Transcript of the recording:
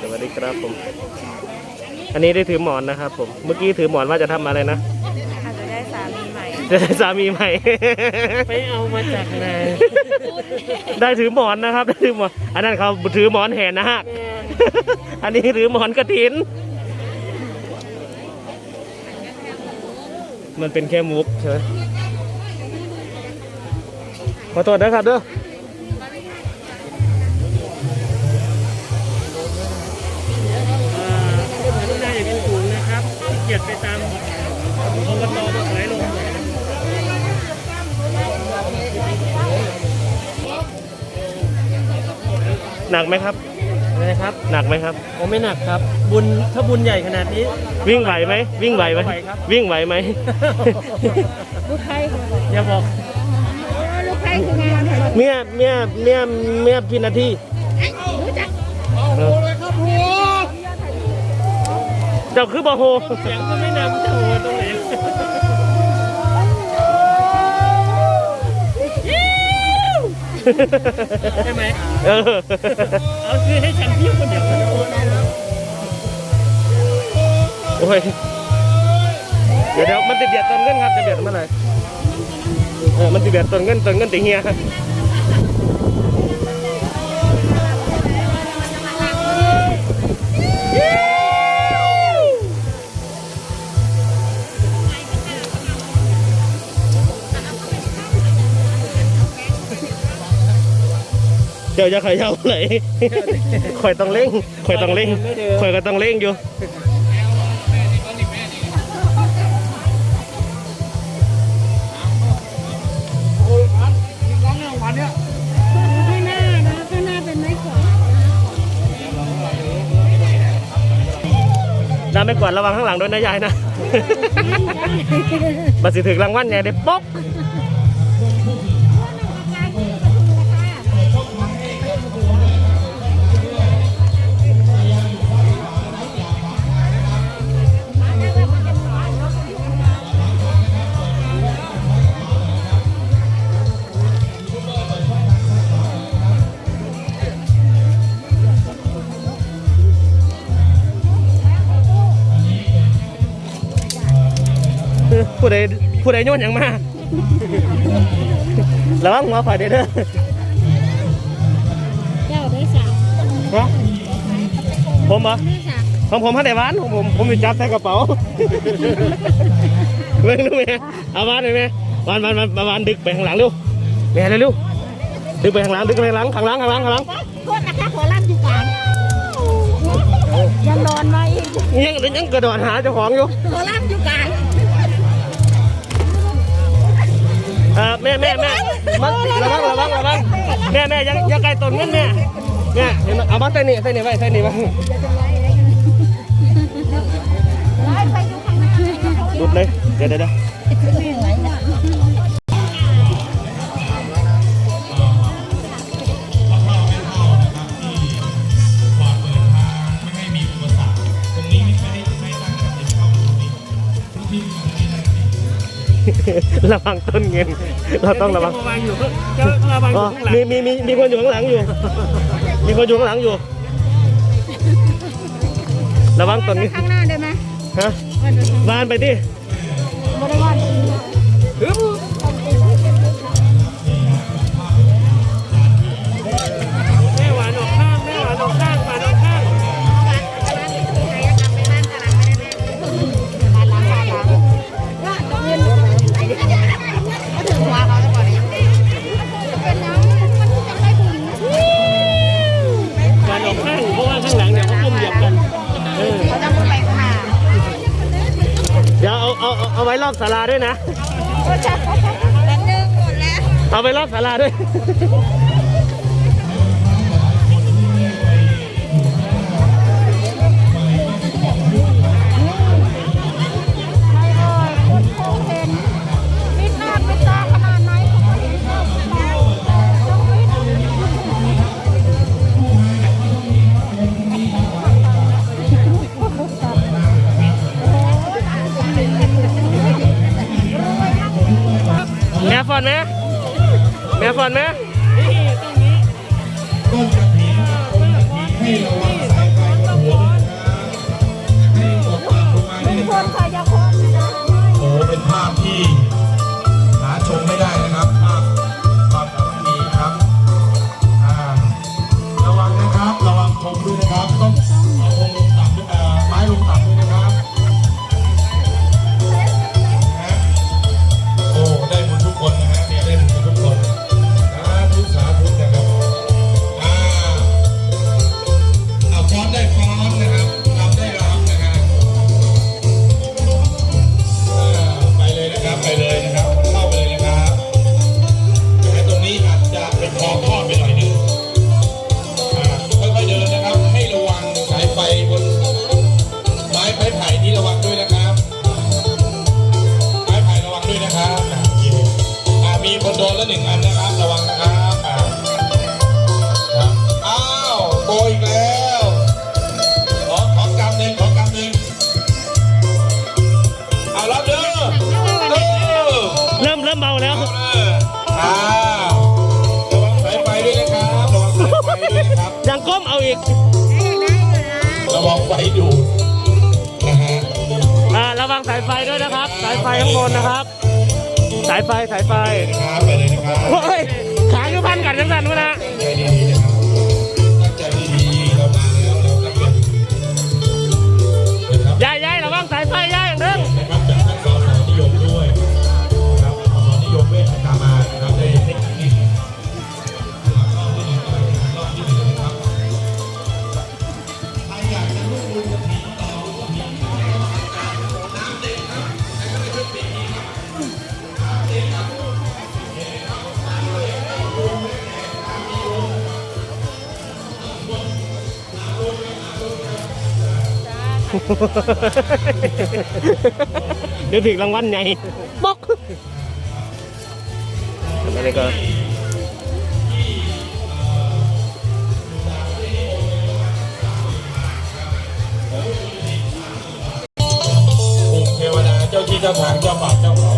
สวัสดีครับผม อันนี้ได้ถือหมอนนะครับผม เมื่อกี้ถือหมอนว่าจะทำอะไรนะ อาจจะได้สามีใหม่จะได้สามีใหม่ ไปเอามาจากไหนได้ถือหมอนนะครับ ได้ถือหมอน อันนั้นเขาถือหมอนแห่นาค อันนี้ถือหมอนกระถิน มันเป็นแค่มุกใช่ไหมขอโทษนะครับเด้อ หนักไหมครับ นะครับหนักไหมครับ ผมไม่หนักครับ บุญถ้าบุญใหญ่ขนาดนี้ วิ่งไหวไหมวิ่งไหวไหมไหวครับ วิ่งไหวไหม ลูกไข่คืออย่าบอกลูกไข่คืองานเหรอเมียเมียเมียเมียพินาทีรู้จักเออเจ้าคือบ่โฮเสียงก็ไม่นำจะโหตรง ใช่ไหมเออเอาคือให้ฉันพี่คนเดียวโอ้ยเดี๋ยวเดี๋ยวมันติดเบียดตนเงินครับจะเบียดเมื่อไหร่เออมันติดเบียดตนเงินตนเงินติเฮีย จ้าจะขยับไหนข่อยต้องเร่งข่อยต้องเร่งข่อยก็ต้องเร่งอยู่ข้างหน้านะข้างหน้าเป็นไม้ขวาน้ำไม่กวาดระวังข้างหลังด้วยนะยายนะบัตรสิถึงรางวัลใหญ่ได้ป๊อก ผู้ใดผู้ใดโยนอย่างมาระวังหัวข่อยเด้อเด้อเจ้าได้สามฮะผมเหรอได้สามของผมให้แต่หวานของผมผมไปจับใส่กระเป๋าเบิ่งดูแม่เอาหวานเลยแม่หวานหวานหวานหวานดึกไปข้างหลังเร็วแม่เร็วเร็วดึกไปข้างหลังดึกไปข้างหลังข้างหลังข้างหลังข้างหลังโทษนะคะขอรับอยู่กลางยังโดนมาอีกยังยังกระโดดหาเจ้าของอยู่ขอรับอยู่กลา ออแม่แม่แม่มันระวังระวังระวังแม่แม่ยังยังไกลต้นเงินแม่แม่เห็นไหมเอามาใส่นี่ใส่นี่ไว้ใส่นี่ไว้ไปอยู่ข้างหน้าหลุดเลยเดี๋ยวเดี๋ยว ระวังต้นเงิน เราต้องระวังระวังอยู่ก็ระวังอยู่ข้างหลังมีมีมีมีคนอยู่ข้างหลังอยู่ มีคนอยู่ข้างหลังอยู่ ระวังต้นเงินข้างหน้าได้ไหมฮะวานไปดิ เอาเอาเอาเอาไว้รอบศาลาด้วยนะเอาไว้รอบศาลาด้วย อนไหมแม่ฝอนไหมต้นกระถิ่นต้นกระถิ่นให้ระวังสายไฟบนหัวนะครับให้ตกตามลงมาได้นะครับ ระวังนะครับอ่าครับอ้าวโกยอีกแล้วขอขอกำหนึ่งขอกำหนึ่งเอารับเด้อเออเริ่มเริ่มเบาแล้วเอาเลยอ้าวระวังสายไฟด้วยนะครับระวังสายไฟด้วยนะครับยังก้มเอาอีกระวังไฟดูดนะฮะอ่าระวังสายไฟด้วยนะครับ สายไฟข้างบนนะครับ สายไฟสายไฟนะครับไปเลยนะครับโอ้ยขาอยู่พันกันจังสันวะนะใจดีๆนะครับตั้งใจดีๆเรามาแล้วเราตั้งใจดีๆนะครับยายยายระวังสายไฟยายอย่างหนึงนะครับจากท่านสสนิยมด้วยนะครับสสนิยมเวชกามานะครับได้เทคนิคนะครับรอบที่หนึ่งก็เป็นรอบที่หนึ่งนะครับใครอยากจะร่วมบุญกับผีต่อร่วมผีน้ำเด็กครับแต่ก็ไม่ใช่ปีนี้ครับน้ำเด็กครับ เดี๋ยวถึงรางวัลใหญ่บอกอะไรก็องค์เทวดาเจ้าที่เจ้าทางเจ้าป่าเจ้าเขา